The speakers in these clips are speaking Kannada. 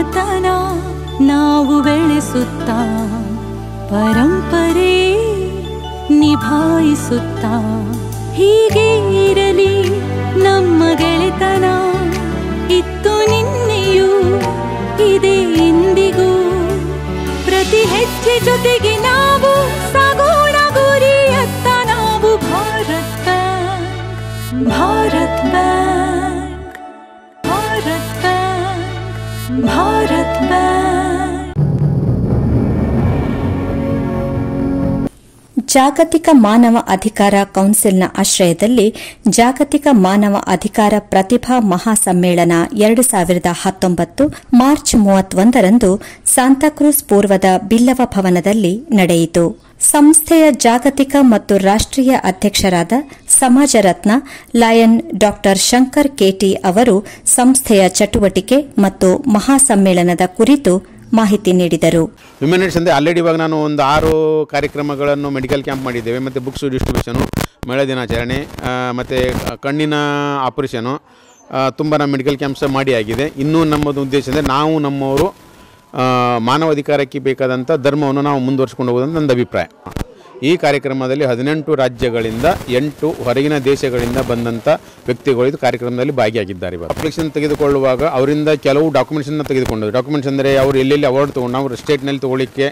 ನಮ್ಮತನ ನಾವು ಬೆಳೆಸುತ್ತಾ ಪರಂಪರೆ ನಿಭಾಯಿಸುತ್ತಾ ಹೀಗೆ ಇರಲಿ ನಮ್ಮ ಗೆಳೆತನ. ಇತ್ತು ನಿನ್ನೆಯೂ ಇದೆ ಇಂದಿಗೂ. ಪ್ರತಿ ಹೆಜ್ಜೆ ಜೊತೆಗೆ ನಾವು ಸಾಗೋಣ ಗುರಿಯತ್ತ ನಾವು ಭಾರತ್. ಬ್ಯಾಂಕ್ ಭಾರತ್. ಬ್ಯಾಂಕ್ ಜಾಗತಿಕ ಮಾನವ ಅಧಿಕಾರ ಕೌನ್ಸಿಲ್ನ ಆಶ್ರಯದಲ್ಲಿ ಜಾಗತಿಕ ಮಾನವ ಅಧಿಕಾರ ಪ್ರತಿಭಾ ಮಹಾಸಮ್ಮೇಳನ ಎರಡು ಸಾವಿರದ ಹತ್ತೊಂಬತ್ತು ಮಾರ್ಚ್ ಮೂವತ್ತೊಂದರಂದು ಸಾಂತಾಕ್ರೂಸ್ ಪೂರ್ವದ ಬಿಲ್ಲವ ಭವನದಲ್ಲಿ ನಡೆಯಿತು. ಸಂಸ್ಥೆಯ ಜಾಗತಿಕ ಮತ್ತು ರಾಷ್ಟ್ರೀಯ ಅಧ್ಯಕ್ಷರಾದ ಸಮಾಜರತ್ನ ಲಯನ್ ಡಾ ಶಂಕರ್ ಕೆಟಿ ಅವರು ಸಂಸ್ಥೆಯ ಚಟುವಟಿಕೆ ಮತ್ತು ಮಹಾಸಮ್ಮೇಳನದ ಕುರಿತು ಮಾಹಿತಿ ನೀಡಿದರು. ವಿಮೆನ್ ಅಂದ್ರೆ ಆಲ್ರೆಡಿ ಇವಾಗ ನಾನು ಒಂದು ಆರು ಕಾರ್ಯಕ್ರಮಗಳನ್ನು ಮೆಡಿಕಲ್ ಕ್ಯಾಂಪ್ ಮಾಡಿದ್ದೇವೆ. ಮತ್ತು ಬುಕ್ಸ್ ಡಿಸ್ಟ್ರಿಬ್ಯೂಷನು ಮಹಿಳಾ ದಿನಾಚರಣೆ ಮತ್ತು ಕಣ್ಣಿನ ಆಪರೇಷನ್ ತುಂಬ ನಮ್ಮ ಮೆಡಿಕಲ್ ಕ್ಯಾಂಪ್ಸ್ ಮಾಡಿ ಆಗಿದೆ. ಇನ್ನೂ ನಮ್ಮದು ಉದ್ದೇಶ ಅಂದರೆ ನಾವು ನಮ್ಮವರು ಮಾನವಾಧಿಕಾರಕ್ಕೆ ಬೇಕಾದಂಥ ಧರ್ಮವನ್ನು ನಾವು ಮುಂದುವರಿಸ್ಕೊಂಡು ಹೋಗೋದಂತ ನನ್ನ ಅಭಿಪ್ರಾಯ. ಈ ಕಾರ್ಯಕ್ರಮದಲ್ಲಿ ಹದಿನೆಂಟು ರಾಜ್ಯಗಳಿಂದ ಎಂಟು ಹೊರಗಿನ ದೇಶಗಳಿಂದ ಬಂದಂಥ ವ್ಯಕ್ತಿಗಳು ಇದು ಕಾರ್ಯಕ್ರಮದಲ್ಲಿ ಭಾಗಿಯಾಗಿದ್ದಾರೆ ಇವಾಗ ಅಪ್ಲಿಕೇಶನ್ ತೆಗೆದುಕೊಳ್ಳುವಾಗ ಅವರಿಂದ ಕೆಲವು ಡಾಕ್ಯುಮೆಂಟ್ಸನ್ನು ತೆಗೆದುಕೊಂಡು ಡಾಕ್ಯುಮೆಂಟ್ಸ್ ಅಂದರೆ ಅವರು ಎಲ್ಲೆಲ್ಲಿ ಅವಾರ್ಡ್ ತೊಗೊಂಡು ಅವರು ಸ್ಟೇಟ್ನಲ್ಲಿ ತೊಗೊಳ್ಳಿಕ್ಕೆ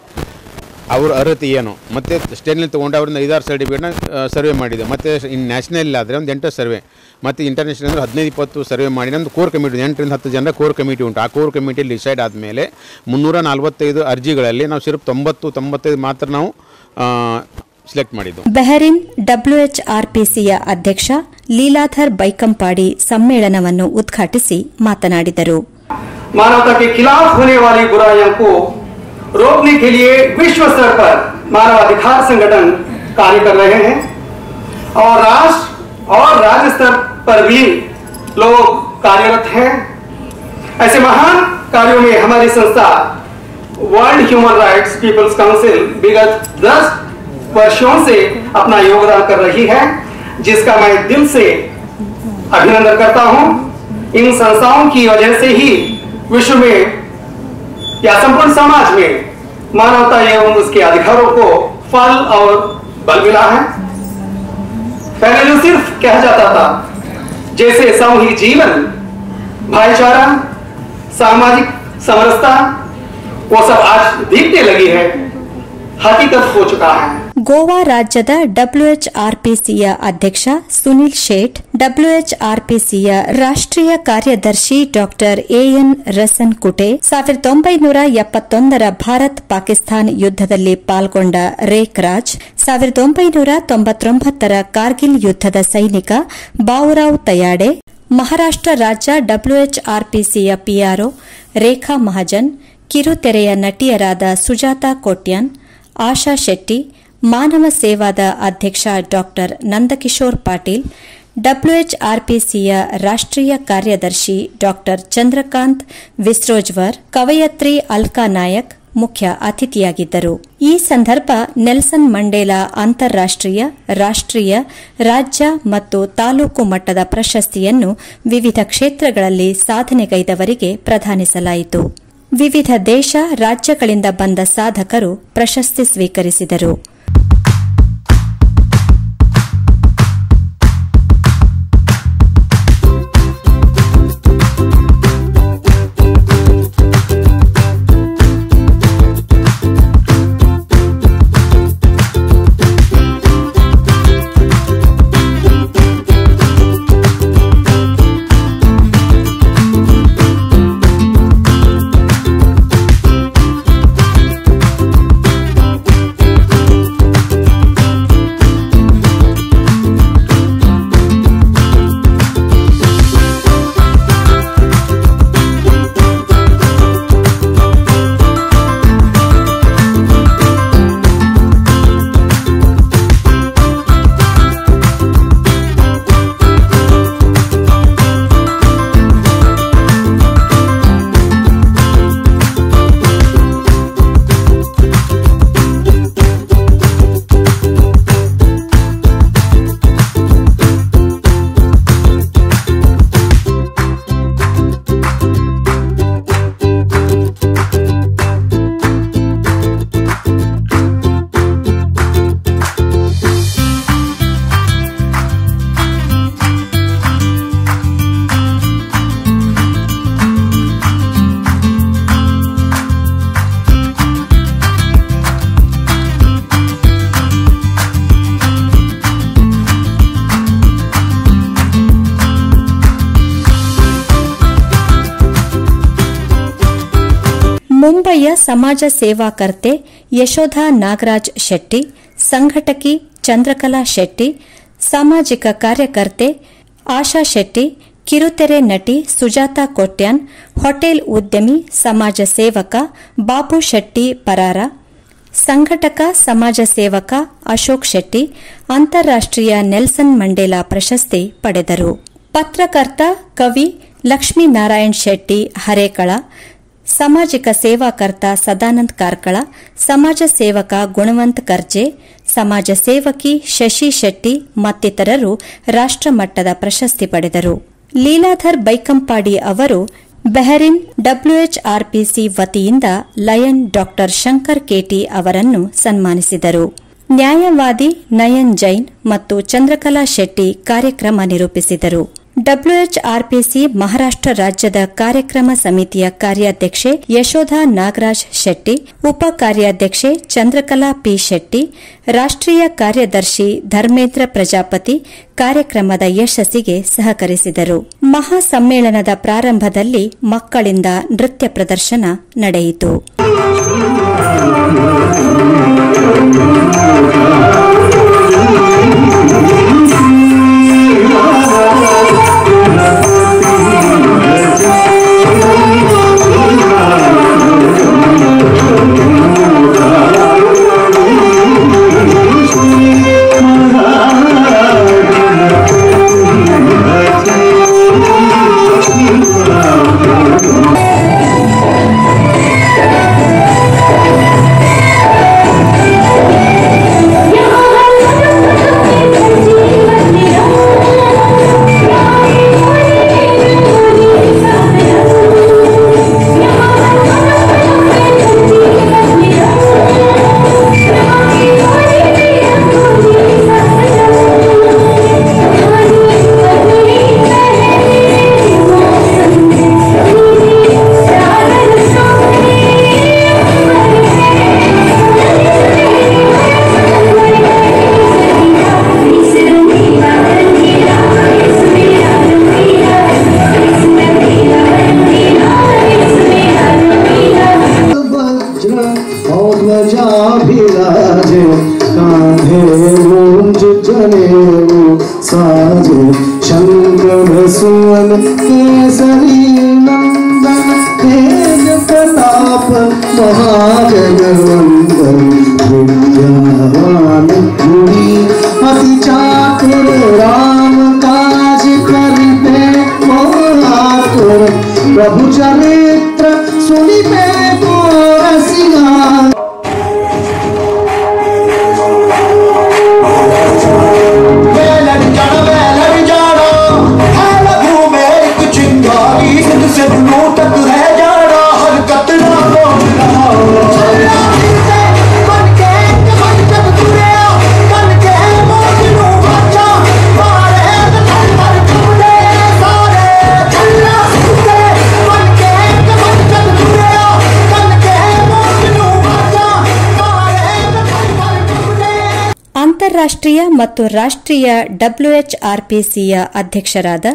ಅವ್ರ ಅರ್ಹತೆ ಏನು. ಮತ್ತು ಸ್ಟೇಟ್ನಲ್ಲಿ ತೊಗೊಂಡು ಅವರಿಂದ ಐದಾರು ಸರ್ಟಿಫಿಕೇಟ್ನ ಸರ್ವೆ ಮಾಡಿದೆ. ಮತ್ತು ಇನ್ನು ನ್ಯಾಷನಲ್ ಆದರೆ ಒಂದು ಎಂಟು ಸರ್ವೆ ಮತ್ತು ಇಂಟರ್ನ್ಯಾಷನಲ್ ಅಂದರೆ ಹದಿನೈದು, ಇಪ್ಪತ್ತು ಸರ್ವೆ ಮಾಡಿ ನಮ್ಮದು ಕೋರ್ ಕಮಿಟಿ ಎಂಟರಿಂದ ಹತ್ತು ಜನ ಕೋರ್ ಕಮಿಟಿ ಉಂಟು. ಆ ಕೋರ್ ಕಮಿಟಿಯಲ್ಲಿ ಡಿಸೈಡ್ ಆದಮೇಲೆ ಮುನ್ನೂರ ನಲ್ವತ್ತೈದು ಅರ್ಜಿಗಳಲ್ಲಿ ನಾವು ಸಿರ್ಫ್ ತೊಂಬತ್ತು ತೊಂಬತ್ತೈದು ಮಾತ್ರ ನಾವು ಸೆಲೆಕ್ಟ್ ಮಾಡಿದ್ದು ಬೆಹರಿನ್ ಡಬ್ಲ್ಯೂಎಚ್ಆರ್ಪಿಸಿಯ ಅಧ್ಯಕ್ಷ ಲೀಲಾಧರ್ ಬೈಕಂಪಾಡಿ ಸಮ್ಮೇಳನವನ್ನು ಉದ್ಘಾಟಿಸಿ ಮಾತನಾಡಿದರು मानवता के खिलाफ होने वाली बुराइयों को रोकने के लिए विश्व स्तर पर मानवाधिकार संगठन कार्य कर रहे हैं और राष्ट्र और राज्य स्तर पर भी लोग कार्यरत हैं ऐसे महान कार्यों में हमारी संस्था world human rights people's council विगत 10 वर्षों से अपना योगदान कर रही है, जिसका मैं दिल से अभिनंदन करता हूँ। इन संस्थाओं की वजह से ही विश्व में या संपूर्ण समाज में मानवता एवं उसके अधिकारों को फल और बल मिला है। पहले जो सिर्फ़ कहा जाता था, जैसे सामूहिक जीवन, भाईचारा, सामाजिक समरसता वो सब आज दिखने लगी है हकीकत हो चुका है ಗೋವಾ ರಾಜ್ಯದ ಡಬ್ಲ್ಯೂಎಚ್ಆರ್ಪಿಸಿಯ ಅಧ್ಯಕ್ಷ ಸುನಿಲ್ ಶೇಟ್ ಡಬ್ಲ್ಯೂಎಚ್ಆರ್ಪಿಸಿಯ ರಾಷ್ಟ್ರೀಯ ಕಾರ್ಯದರ್ಶಿ ಡಾಕ್ಟರ್ ಎಎನ್ ರಸನ್ ಕುಟೆ ಸಾವಿರದ ಒಂಬೈನೂರ ಎಪ್ಪತ್ತೊಂದರ ಭಾರತ್ ಪಾಕಿಸ್ತಾನ್ ಯುದ್ದದಲ್ಲಿ ಪಾಲ್ಗೊಂಡ ರೇಕ್ ರಾಜ್ ಸಾವಿರದ ಒಂಬೈನೂರ ತೊಂಬತ್ತೊಂಬತ್ತರ ಕಾರ್ಗಿಲ್ ಯುದ್ದದ ಸೈನಿಕ ಬಾವುರಾವ್ ತಯಾಡೆ ಮಹಾರಾಷ್ಟ್ರ ರಾಜ್ಯ ಡಬ್ಲ್ಯೂಎಚ್ಆರ್ಪಿಸಿಯ ಪಿಆರ್ಒ ರೇಖಾ ಮಹಾಜನ್ ಕಿರುತೆರೆಯ ನಟಿಯರಾದ ಸುಜಾತಾ ಕೋಟ್ಯಾನ್, ಆಶಾ ಶೆಟ್ಟಿ, ಮಾನವ ಸೇವಾದ ಅಧ್ಯಕ್ಷ ಡಾಕ್ಟರ್ ನಂದಕಿಶೋರ್ ಪಾಟೀಲ್ ಡಬ್ಲ್ಯೂಎಚ್ಆರ್ಪಿಸಿಯ ರಾಷ್ಟ್ರೀಯ ಕಾರ್ಯದರ್ಶಿ ಡಾಕ್ಟರ್ ಚಂದ್ರಕಾಂತ್ ವಿಸ್ರೋಜ್ವರ್, ಕವಯತ್ರಿ ಅಲ್ಕಾ ನಾಯಕ್ ಮುಖ್ಯ ಅತಿಥಿಯಾಗಿದ್ದರು. ಈ ಸಂದರ್ಭ ನೆಲ್ಸನ್ ಮಂಡೇಲಾ ಅಂತಾರಾಷ್ಟ್ರೀಯ, ರಾಷ್ಟ್ರೀಯ, ರಾಜ್ಯ ಮತ್ತು ತಾಲೂಕು ಮಟ್ಟದ ಪ್ರಶಸ್ತಿಯನ್ನು ವಿವಿಧ ಕ್ಷೇತ್ರಗಳಲ್ಲಿ ಸಾಧನೆಗೈದವರಿಗೆ ಪ್ರದಾನಿಸಲಾಯಿತು ವಿವಿಧ ದೇಶ ರಾಜ್ಯಗಳಿಂದ ಬಂದ ಸಾಧಕರು ಪ್ರಶಸ್ತಿ ಸ್ವೀಕರಿಸಿದರು. ಸಮಾಜ ಸೇವಾಕರ್ತೆ ಯಶೋಧ ನಾಗರಾಜ್ ಶೆಟ್ಟಿ, ಸಂಘಟಕಿ ಚಂದ್ರಕಲಾ ಶೆಟ್ಟಿ, ಸಾಮಾಜಿಕ ಕಾರ್ಯಕರ್ತೆ ಆಶಾ ಶೆಟ್ಟಿ, ಕಿರುತೆರೆ ನಟಿ ಸುಜಾತಾ ಕೊಟ್ಯಾನ್, ಹೋಟೆಲ್ ಉದ್ಯಮಿ, ಸಮಾಜ ಸೇವಕ ಬಾಬು ಶೆಟ್ಟಿ ಪರಾರ, ಸಂಘಟಕ ಸಮಾಜ ಸೇವಕ ಅಶೋಕ್ ಶೆಟ್ಟಿ, ಅಂತಾರಾಷ್ಟ್ರೀಯ ನೆಲ್ಸನ್ ಮಂಡೇಲಾ ಪ್ರಶಸ್ತಿ ಪಡೆದರು. ಪತ್ರಕರ್ತ ಕವಿ ಲಕ್ಷ್ಮೀನಾರಾಯಣ್ ಶೆಟ್ಟಿ ಹರೇಕಳ ಸಾಮಾಜಿಕ ಸೇವಾಕರ್ತ ಸದಾನಂದ್ ಕಾರ್ಕಳ, ಸಮಾಜ ಸೇವಕ ಗುಣವಂತ್ ಕರ್ಜೆ, ಸಮಾಜ ಸೇವಕಿ ಶಶಿ ಶೆಟ್ಟಿ ಮತ್ತಿತರರು ರಾಷ್ಟ್ರಮಟ್ಟದ ಪ್ರಶಸ್ತಿ ಪಡೆದರು. ಲೀಲಾಧರ್ ಬೈಕಂಪಾಡಿ ಅವರು ಬೆಹರಿನ್ ಡಬ್ಲ್ಯೂಎಚ್ಆರ್ಪಿಸಿ ವತಿಯಿಂದ ಲಯನ್ ಡಾಕ್ಟರ್ ಶಂಕರ್ ಕೇಟಿ ಅವರನ್ನು ಸನ್ಮಾನಿಸಿದರು. ನ್ಯಾಯವಾದಿ ನಯನ್ ಜೈನ್ ಮತ್ತು ಚಂದ್ರಕಲಾ ಶೆಟ್ಟಿ ಕಾರ್ಯಕ್ರಮ ನಿರೂಪಿಸಿದರು. ಡಬ್ಲ್ಯೂಎಚ್ಆರ್ಪಿಸಿ ಮಹಾರಾಷ್ಟ್ರ ರಾಜ್ಯದ ಕಾರ್ಯಕ್ರಮ ಸಮಿತಿಯ ಕಾರ್ಯಾಧ್ಯಕ್ಷೆ ಯಶೋಧ ನಾಗರಾಜ್ ಶೆಟ್ಟಿ, ಉಪ ಕಾರ್ಯಾಧ್ಯಕ್ಷೆ ಚಂದ್ರಕಲಾ ಪಿ ಶೆಟ್ಟಿ, ರಾಷ್ಟ್ರೀಯ ಕಾರ್ಯದರ್ಶಿ ಧರ್ಮೇಂದ್ರ ಪ್ರಜಾಪತಿ ಕಾರ್ಯಕ್ರಮದ ಯಶಸ್ಸಿಗೆ ಸಹಕರಿಸಿದರು. ಮಹಾಸಮ್ಮೇಳನದ ಪ್ರಾರಂಭದಲ್ಲಿ ಮಕ್ಕಳಿಂದ ನೃತ್ಯ ಪ್ರದರ್ಶನ ನಡೆಯಿತು. शंकर, सुवन, केसरी तेज प्रताप, महाजगवंदन, विद्यावान गुणी अति चातुर, राम काज करिते, मोहातुर, प्रभु चरित्र सुनिते। ಅಂತಾರಾಷ್ಟ್ರೀಯ ಮತ್ತು ರಾಷ್ಟ್ರೀಯ ಡಬ್ಲ್ಯೂಎಚ್ಆರ್ಪಿಸಿಯ ಅಧ್ಯಕ್ಷರಾದ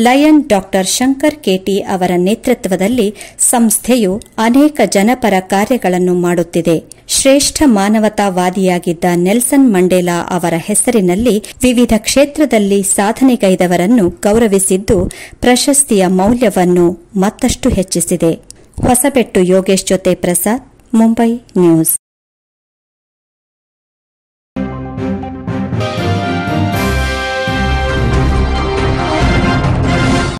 ಲಯನ್ ಡಾಕ್ಟರ್ ಶಂಕರ್ ಕೇಟಿ ಅವರ ನೇತೃತ್ವದಲ್ಲಿ ಸಂಸ್ಥೆಯು ಅನೇಕ ಜನಪರ ಕಾರ್ಯಗಳನ್ನು ಮಾಡುತ್ತಿದೆ. ಶ್ರೇಷ್ಠ ಮಾನವತಾವಾದಿಯಾಗಿದ್ದ ನೆಲ್ಸನ್ ಮಂಡೇಲಾ ಅವರ ಹೆಸರಿನಲ್ಲಿ ವಿವಿಧ ಕ್ಷೇತ್ರದಲ್ಲಿ ಸಾಧನೆಗೈದವರನ್ನು ಗೌರವಿಸಿದ್ದು ಪ್ರಶಸ್ತಿಯ ಮೌಲ್ಯವನ್ನು ಮತ್ತಷ್ಟು ಹೆಚ್ಚಿಸಿದೆ. ಹೊಸಬೆಟ್ಟು ಯೋಗೇಶ್ ಜೊತೆ ಪ್ರಸಾದ್, ಮುಂಬೈ ನ್ಯೂಸ್.